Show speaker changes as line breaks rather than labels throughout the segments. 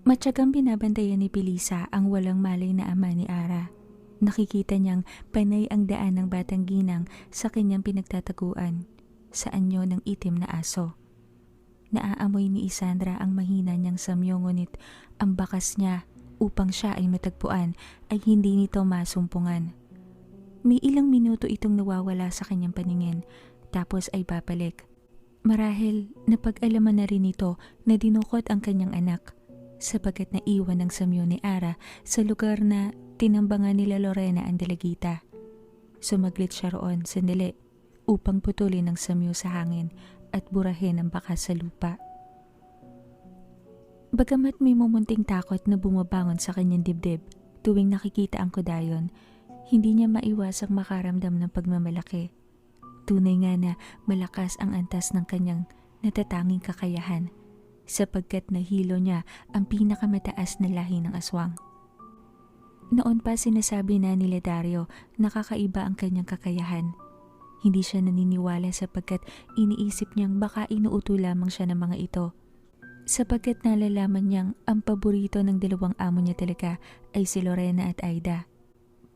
Matyagang binabantayan ni Pilisa ang walang malay na ama ni Ara. Nakikita niyang panay ang daan ng batang ginang sa kanyang pinagtataguan sa anyo ng itim na aso. Naaamoy ni Isandra ang mahina niyang samyo ngunit ang bakas niya upang siya ay matagpuan ay hindi nito masumpungan. May ilang minuto itong nawawala sa kanyang paningin tapos ay babalik. Marahil napag-alaman na rin ito na dinukot ang kanyang anak sapagkat naiwan ng samyo ni Ara sa lugar na tinambangan nila Lorena ang dalagita. Sumaglit siya roon sandali upang putulin ang samyo sa hangin at burahin ang bakas sa lupa. Bagamat may mumunting takot na bumabangon sa kanyang dibdib tuwing nakikita ang kudayon, hindi niya maiwasang makaramdam ng pagmamalaki. Tunay nga na malakas ang antas ng kanyang natatanging kakayahan sapagkat nahilo niya ang pinakamataas na lahi ng aswang. Noon pa sinasabi na nila Dario na kakaiba ang kanyang kakayahan. Hindi siya naniniwala sapagkat iniisip niyang baka inuuto lamang siya ng mga ito. Sapagkat nalalaman niyang ang paborito ng dalawang amo niya talaga ay si Lorena at Aida.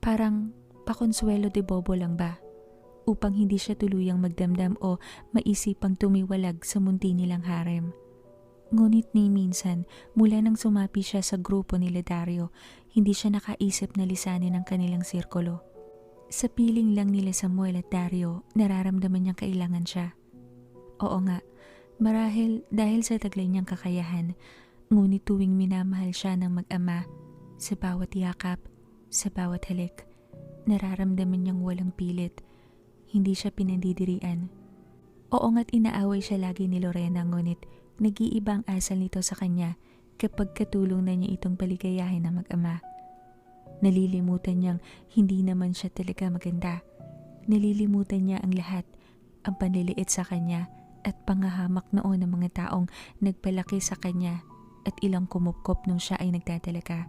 Parang pakonsuelo de bobo lang ba? Upang hindi siya tuluyang magdamdam o maisipang tumiwalag sa munti nilang harem. Ngunit ni minsan, mula nang sumapi siya sa grupo ni Dario, hindi siya nakaisip na lisanin ang kanilang sirkulo. Sa piling lang nila Samuel at Dario, nararamdaman niyang kailangan siya. Oo nga, marahil dahil sa taglay niyang kakayahan, ngunit tuwing minamahal siya ng mag-ama, sa bawat yakap, sa bawat halik, nararamdaman niyang walang pilit. Hindi siya pinandidirian. Oo nga't inaaway siya lagi ni Lorena ngunit nag-iibang asal nito sa kanya kapag katulong na niya itong paligayahin ng mag-ama. Nalilimutan niyang hindi naman siya talaga maganda. Nalilimutan niya ang lahat, ang panliliit sa kanya at pangahamak noon ng mga taong nagpalaki sa kanya at ilang kumupkop nung siya ay nagdadalaga.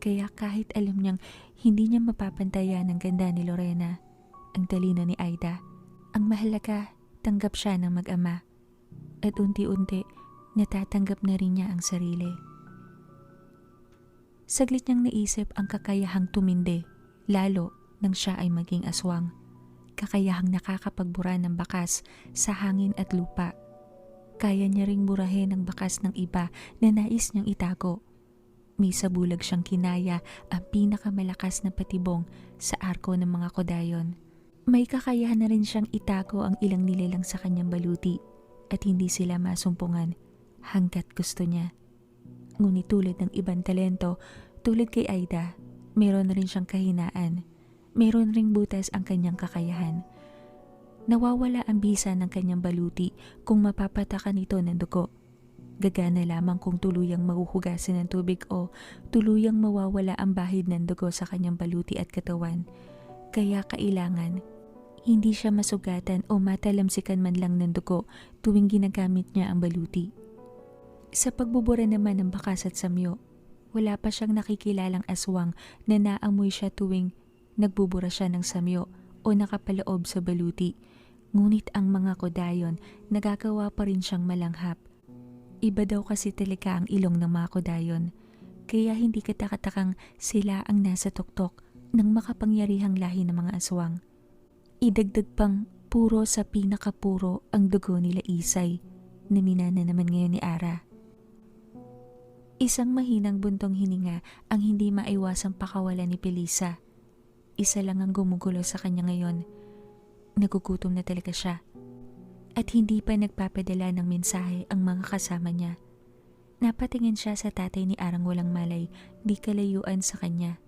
Kaya kahit alam niyang hindi niya mapapantayan ang ganda ni Lorena, ang talino ni Aida, ang mahalaga, tanggap siya ng mag-ama at unti-unti natatanggap na rin niya ang sarili. Saglit niyang naisip ang kakayahang tumindi, lalo nang siya ay maging aswang. Kakayahang nakakapagbura ng bakas sa hangin at lupa. Kaya niya ring burahin ang bakas ng iba na nais niyang itago. May sabulag siyang kinaya ang pinakamalakas na patibong sa arko ng mga kodayon. May kakayahan na rin siyang itago ang ilang nilalang sa kanyang baluti at hindi sila masumpungan hanggat gusto niya. Ngunit tulad ng ibang talento, tulad kay Aida, meron rin siyang kahinaan. Meron ring butas ang kanyang kakayahan. Nawawala ang bisa ng kanyang baluti kung mapapatakan ito ng dugo. Gagana lamang kung tuluyang mahuhugasan ng tubig o tuluyang mawawala ang bahid ng dugo sa kanyang baluti at katawan. Kaya kailangan hindi siya masugatan o matalamsikan man lang ng dugo tuwing ginagamit niya ang baluti. Sa pagbubura naman ng bakas at samyo, wala pa siyang nakikilalang aswang na naamoy siya tuwing nagbubura siya ng samyo o nakapaloob sa baluti. Ngunit ang mga kodayon, nagagawa pa rin siyang malanghap. Iba daw kasi talaga ang ilong ng mga kodayon, kaya hindi katakatakang sila ang nasa tuktok ng makapangyarihang lahi ng mga aswang. Idagdag pang puro sa pinakapuro ang dugo nila Isay na minana naman ngayon ni Ara. Isang mahinang buntong hininga ang hindi maiwasang pakawala ni Pelisa. Isa lang ang gumugulo sa kanya ngayon. Nagugutom na talaga siya. At hindi pa nagpapadala ng mensahe ang mga kasama niya. Napatingin siya sa tatay ni Arang walang malay, di kalayuan sa kanya.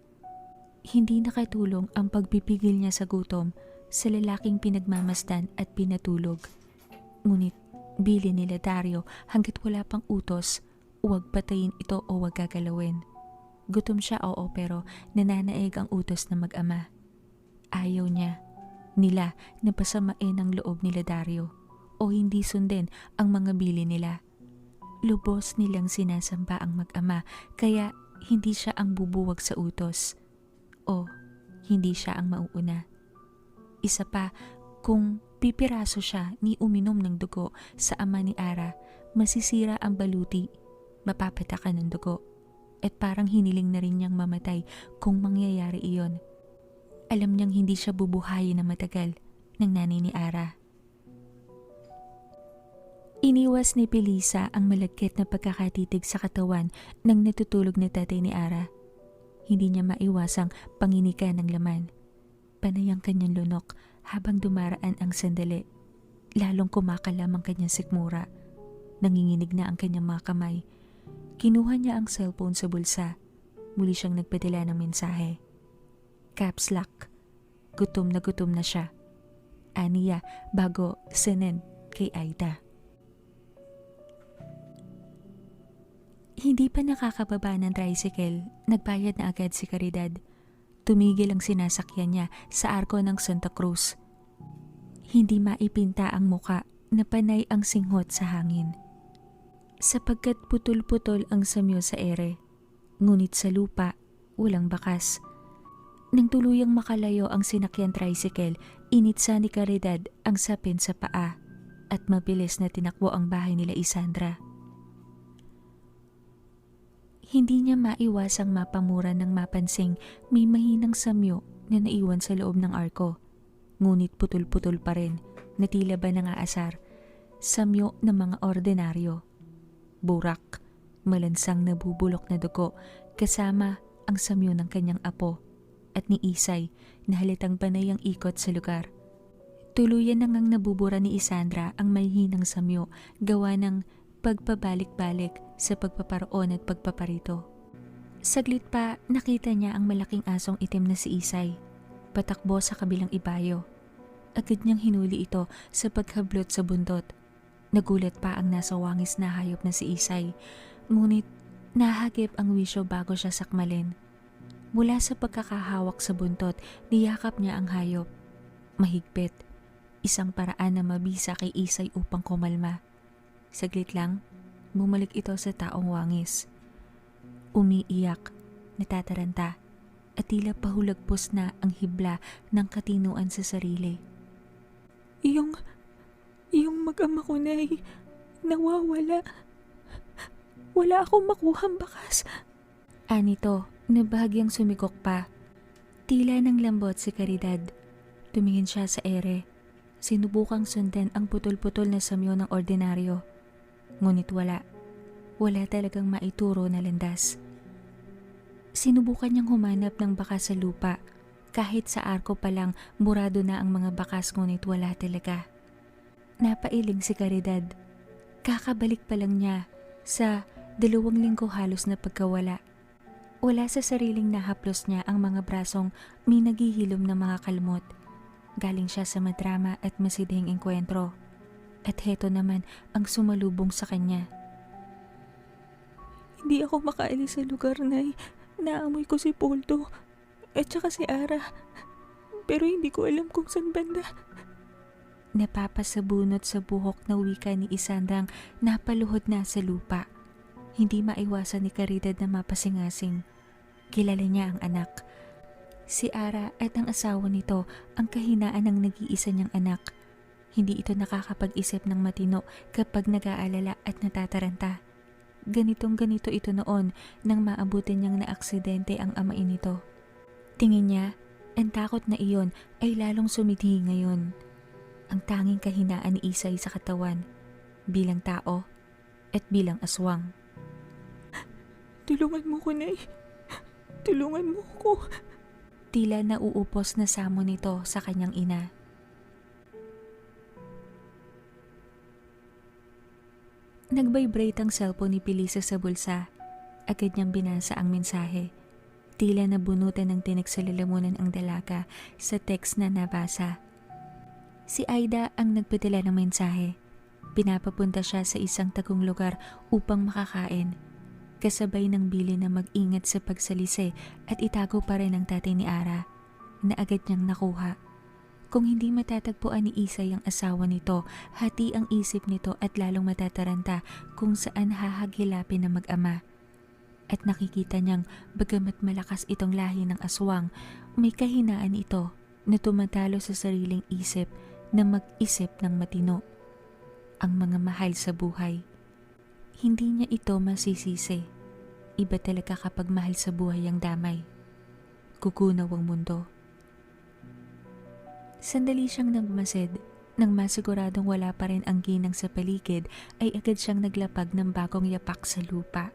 Hindi nakatulong ang pagpipigil niya sa gutom sa lalaking pinagmamasdan at pinatulog. Ngunit bili nila Dario hanggat wala pang utos, huwag patayin ito o huwag gagalawin. Gutom siya oo pero nananaig ang utos ng mag-ama. Ayaw niya, nila na pasamain ang loob nila Dario o hindi sundin ang mga bili nila. Lubos nilang sinasamba ang mag-ama kaya hindi siya ang bubuwag sa utos o hindi siya ang mauuna. Isa pa, kung pipiraso siya ni uminom ng dugo sa ama ni Ara, masisira ang baluti mapapatakan ng dugo. At parang hiniling na rin niyang mamatay kung mangyayari iyon. Alam niyang hindi siya bubuhayin na matagal ng nanay ni Ara. Iniwas ni Pelisa ang malagkit na pagkakatitig sa katawan ng natutulog na tatay ni Ara. Hindi niya maiwasang panginikan ng laman. Panay ang kanyang lunok habang dumaraan ang sandali. Lalong kumakalam ang kanyang sikmura. Nanginginig na ang kanyang mga kamay. Kinuha niya ang cellphone sa bulsa. Muli siyang nagpadala ng mensahe. Caps lock. Gutom na gutom na siya. Aniya bago senen kay Aida. Hindi pa nakakababa ng tricycle, nagbayad na agad si Caridad. Tumigil ang sinasakyan niya sa arko ng Santa Cruz. Hindi maipinta ang muka na panay ang singhot sa hangin. Sapagkat putol-putol ang samyo sa ere, ngunit sa lupa, walang bakas. Nang tuluyang makalayo ang sinakyan tricycle, initsa ni Caridad ang sapin sa paa at mabilis na tinakbo ang bahay nila Isandra. Hindi niya maiwasang mapamura ng mapansing may mahinang samyo na naiwan sa loob ng arko. Ngunit putol-putol pa rin na tila ba nangaasar. Samyo ng mga ordinaryo. Burak, malansang nabubulok na dugo kasama ang samyo ng kanyang apo at ni Isay na halitang panay ang ikot sa lugar. Tuluyan na ngang nabubura ni Isandra ang may hinang samyo gawa ng pagpabalik-balik sa pagpaparoon at pagpaparito. Saglit pa, nakita niya ang malaking asong itim na si Isay. Patakbo sa kabilang ibayo. Agad niyang hinuli ito sa paghablot sa buntot. Nagulat pa ang nasa wangis na hayop na si Isay. Ngunit nahagip ang wisyo bago siya sakmalin. Mula sa pagkakahawak sa buntot, niyakap niya ang hayop. Mahigpit. Isang paraan na mabisa kay Isay upang kumalma. Saglit lang, bumalik ito sa taong wangis. Umiiyak, natataranta, at tila pahulagpos na ang hibla ng katinuan sa sarili. Iyong, iyong mag-ama ko na nawawala. Wala akong makuhang bakas. Anito, na bahagyang sumikok pa. Tila ng lambot si Caridad. Tumingin siya sa ere. Sinubukang sundan ang putol-putol na samyo ng ordinaryo. Ngunit wala. Wala talagang maituro na landas. Sinubukan niyang humanap ng bakas sa lupa. Kahit sa arko pa lang, murado na ang mga bakas ngunit wala talaga. Napailing si Caridad. Kakabalik pa lang niya sa dalawang linggo halos na pagkawala. Wala sa sariling nahaplos niya ang mga brasong may naghihilom na mga kalmot. Galing siya sa madrama at masidhing engkwentro. At heto naman ang sumalubong sa kanya. Hindi ako makaalis sa lugar na naamoy ko si Poldo at saka si Ara. Pero hindi ko alam kung saan banda. Napapasabunot sa buhok na wika ni Isandang napaluhod na sa lupa. Hindi maiwasan ni Caridad na mapasingasing. Kilala niya ang anak. Si Ara at ang asawa nito ang kahinaan ng nag-iisa niyang anak. Hindi ito nakakapag-isip ng matino kapag nag-aalala at natataranta. Ganitong ganito ito noon nang maabutin niyang naaksidente ang amain nito. Tingin niya, ang takot na iyon ay lalong sumidhi ngayon. Ang tanging kahinaan ni Isay sa katawan, bilang tao at bilang aswang. Tulungan mo ko, Nay. Tulungan mo ko. Tila nauupos na samo nito sa kanyang ina. Nag-vibrate ang cellphone ni Pilisa sa bulsa. Agad niyang binasa ang mensahe. Tila nabunutan ng tinik sa lalamunan ang dalaga sa text na nabasa. Si Aida ang nagpadala ng mensahe. Pinapapunta siya sa isang tagong lugar upang makakain. Kasabay ng bili na mag-ingat sa pagsalise at itago pa rin ang tatay ni Ara na agad niyang nakuha. Kung hindi matatagpuan ni Isay ang asawa nito, hati ang isip nito at lalong matataranta kung saan hahagilapin na mag-ama. At nakikita niyang bagamat malakas itong lahi ng aswang, may kahinaan ito na tumatalo sa sariling isip na mag-isip ng matino. Ang mga mahal sa buhay. Hindi niya ito masisisi. Iba talaga kapag mahal sa buhay ang damay. Kukunaw ang mundo. Sandali siyang nagmasid. Nang masiguradong wala pa rin ang ginang sa paligid, ay agad siyang naglapag ng bagong yapak sa lupa.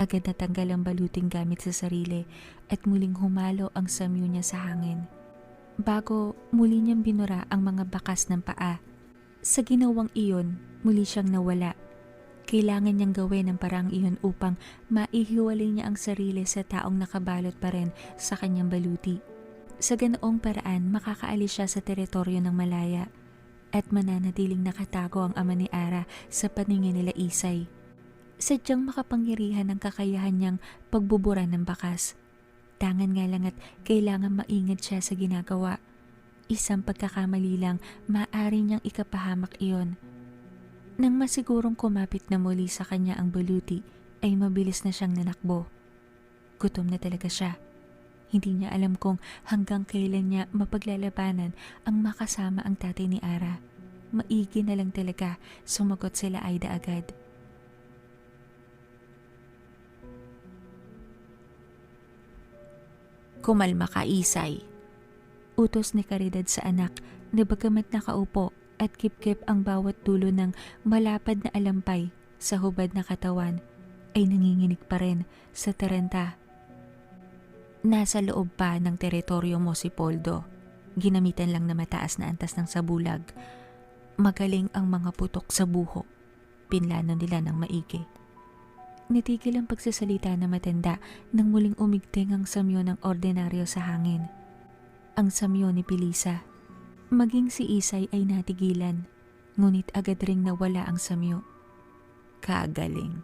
Agad natanggal ang baluting gamit sa sarili at muling humalo ang samyo niya sa hangin. Bago muli niyang binura ang mga bakas ng paa. Sa ginawang iyon, muli siyang nawala. Kailangan niyang gawin ang parang iyon upang maihiwalay niya ang sarili sa taong nakabalot pa rin sa kanyang baluti. Sa ganoong paraan, makakaalis siya sa teritoryo ng Malaya at mananatiling nakatago ang ama ni Ara sa paningin nila Isay. Sadyang makapangyarihan ang kakayahan niyang pagbubura ng bakas. Tangan nga lang at kailangan maingat siya sa ginagawa. Isang pagkakamali lang, maaari niyang ikapahamak iyon. Nang masigurong kumapit na muli sa kanya ang buluti, ay mabilis na siyang nanakbo. Gutom na talaga siya. Hindi niya alam kung hanggang kailan niya mapaglalabanan ang makasama ang tatay ni Ara. Maigi na lang talaga, sumagot sila Aida agad. Kumalma ka, Isay. Utos ni Caridad sa anak na bagamat nakaupo at kip-kip ang bawat dulo ng malapad na alampay sa hubad na katawan ay nanginginig pa rin sa taranta Nasa loob pa ng teritoryo mo si Poldo. Ginamitan lang na mataas na antas ng sabulag. Magaling ang mga putok sa buho. Pinlano nila ng maigi. Nitigil ang pagsasalita na matanda nang muling umigting ang samyo ng ordinaryo sa hangin. Ang samyo ni Pilisa. Maging si Isay ay natigilan, ngunit agad ring nawala ang samyo. Kagaling.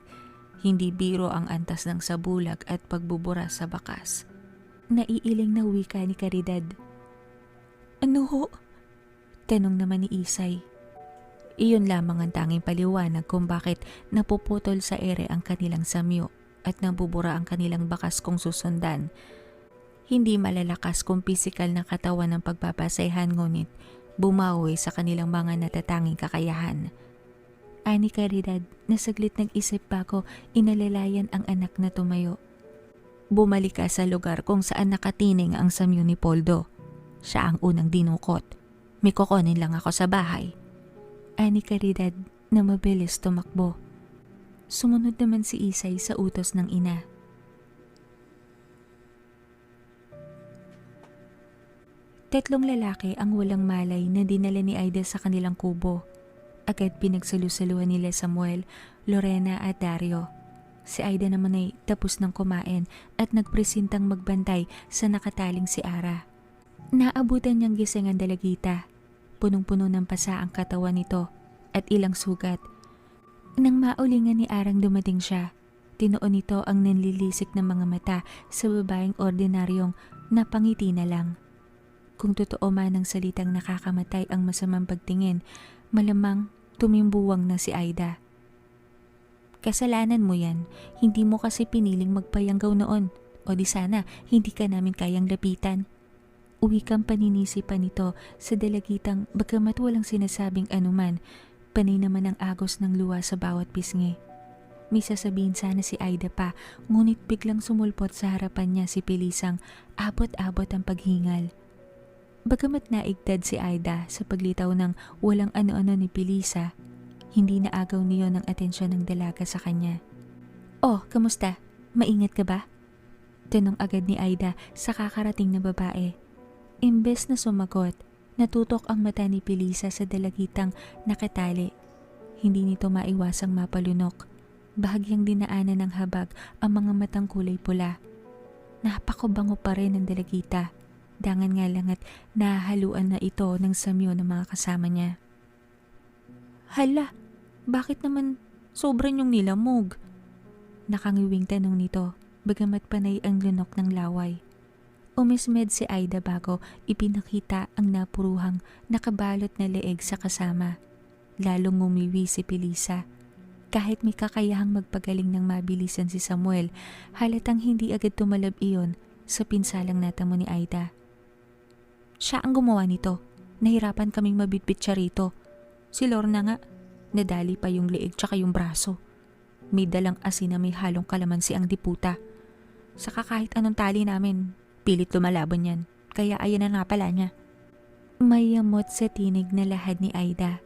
Hindi biro ang antas ng sabulag at pagbubura sa bakas naiiling na wika ni Caridad. Ano ho? Tanong naman ni Isay. Iyon lamang ang tanging paliwanag kung bakit napuputol sa ere ang kanilang samyo at nabubura ang kanilang bakas kung susundan. Hindi malalakas kung pisikal na katawan ng pagpapasayhan ngunit bumawi sa kanilang mga natatanging kakayahan. Ani Caridad, nasaglit nag-isip pa ko inalalayan ang anak na tumayo. Bumalik ka sa lugar kung saan nakatining ang samyo ni Poldo. Siya ang unang dinukot. May kukunin lang ako sa bahay. Ani Caridad na mabilis tumakbo. Sumunod naman si Isay sa utos ng ina. Tatlong lalaki ang walang malay na dinala ni Aida sa kanilang kubo. Agad pinagsalusaluhan nila Samuel, Lorena at Dario. Si Aida naman ay tapos ng kumain at nagpresintang magbantay sa nakataling si Ara. Naabutan niyang gising ang dalagita. Punong-puno ng pasa ang katawan nito at ilang sugat. Nang maulingan ni Arang dumating siya, tinuon nito ang nanlilisik ng mga mata sa babaeng ordinaryong napangiti na lang. Kung totoo man ang salitang nakakamatay ang masamang pagtingin, malamang tumimbuwang na si Aida. Kasalanan mo yan. Hindi mo kasi piniling magpayanggaw noon. O di sana, hindi ka namin kayang lapitan. Uwi kang paninisipan nito sa dalagitang bagamat walang sinasabing anuman, panay naman ang agos ng luwa sa bawat pisngi. May sasabihin sana si Aida pa, ngunit biglang sumulpot sa harapan niya si Pilisang abot-abot ang paghingal. Bagamat naigdad si Aida sa paglitaw ng walang ano-ano ni Pilisa, hindi na agaw niyo ng atensyon ng dalaga sa kanya. Oh, kamusta? Maingat ka ba? Tanong agad ni Aida sa kakarating na babae. Imbes na sumagot, natutok ang mata ni Pilisa sa dalagitang nakatali. Hindi nito maiwasang mapalunok. Bahagyang dinaanan ng habag ang mga matang kulay pula. Napakubango pa rin ang dalagita. Dangan nga lang at nahahaluan na ito ng samyo ng mga kasama niya. Hala, bakit naman sobrang yung nilamog? Nakangiwing tanong nito, bagamat panay ang lunok ng laway. Umismed si Aida bago ipinakita ang napuruhang nakabalot na leeg sa kasama. Lalong ngumiwi si Pilisa. Kahit may kakayahang magpagaling ng mabilisan si Samuel, halatang hindi agad tumalab iyon sa pinsalang natamo ni Aida. Siya ang gumawa nito. Nahirapan kaming mabitbit siya rito. Si Lorna nga, Nadali pa yung leeg tsaka yung braso. May dalang asin na may halong kalamansi ang diputa. Saka kahit anong tali namin, pilit lumalaban yan. Kaya ayan na nga pala niya. May yamot sa tinig na lahad ni Aida.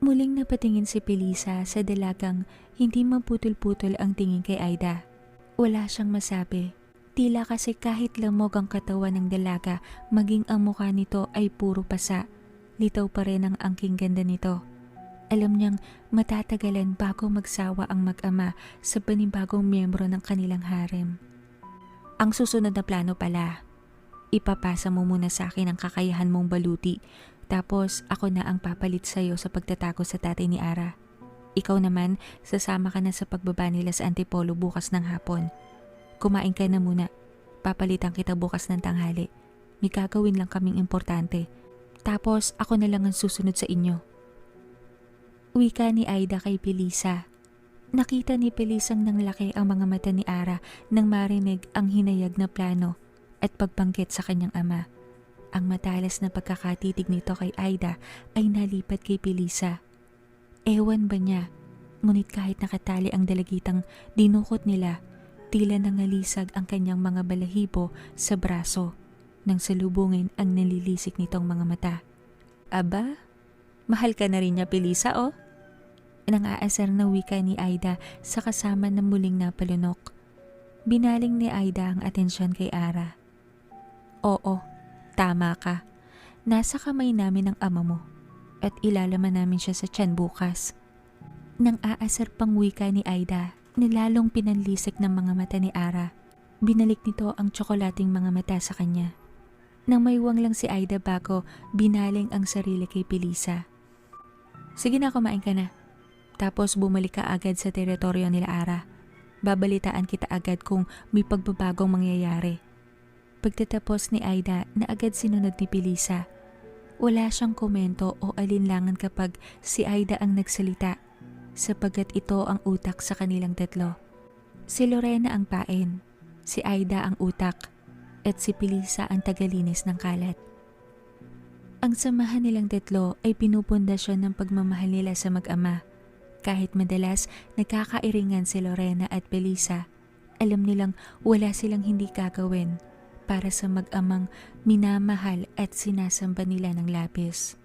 Muling napatingin si Pelisa sa dalagang hindi maputol-putol ang tingin kay Aida. Wala siyang masabi. Tila kasi kahit lamog ang katawan ng dalaga, maging ang mukha nito ay puro pasa. Litaw pa rin ang angking ganda nito. Alam niyang matatagalan bago magsawa ang mag-ama sa panibagong miyembro ng kanilang harem. Ang susunod na plano pala, ipapasa mo muna sa akin ang kakayahan mong baluti tapos ako na ang papalit sa'yo sa pagtatago sa tatay ni Ara. Ikaw naman, sasama ka na sa pagbaba nila sa Antipolo bukas ng hapon. Kumain ka na muna. Papalitan kita bukas ng tanghali. May gagawin lang kaming importante. Tapos ako na lang ang susunod sa inyo. Wika ni Aida kay Pelisa. Nakita ni Pelisang nang laki ang mga mata ni Ara nang marinig ang hinayag na plano at pagbanggit sa kanyang ama. Ang matalas na pagkakatitig nito kay Aida ay nalipat kay Pelisa. Ewan ba niya, ngunit kahit nakatali ang dalagitang dinukot nila, tila nangalisag ang kanyang mga balahibo sa braso nang salubungin ang nalilisik nitong mga mata. Aba, mahal ka na rin niya Pelisa oh. Nang aasar na wika ni Aida sa kasama ng muling napalunok. Binaling ni Aida ang atensyon kay Ara. Oo, tama ka. Nasa kamay namin ang ama mo at ilalaman namin siya sa tiyan bukas. Nang aasar pang wika ni Aida, nilalong pinanlisik ng mga mata ni Ara. Binalik nito ang tsokolating mga mata sa kanya. Nang maiwang lang si Aida bago, binaling ang sarili kay Pelisa. Sige na, kumain ka na. Tapos bumalik ka agad sa teritoryo nila Ara. Babalitaan kita agad kung may pagbabagong mangyayari. Pagtatapos ni Aida na agad sinunod ni Pelisa. Wala siyang komento o alinlangan kapag si Aida ang nagsalita sapagat ito ang utak sa kanilang tatlo. Si Lorena ang pain, si Aida ang utak, at si Pelisa ang tagalinis ng kalat. Ang samahan nilang tatlo ay pinupundasyon ng pagmamahal nila sa mag-ama. Kahit madalas nagkakairingan si Lorena at Pelisa, alam nilang wala silang hindi gagawin para sa mag-amang minamahal at sinasamba nila ng lapis.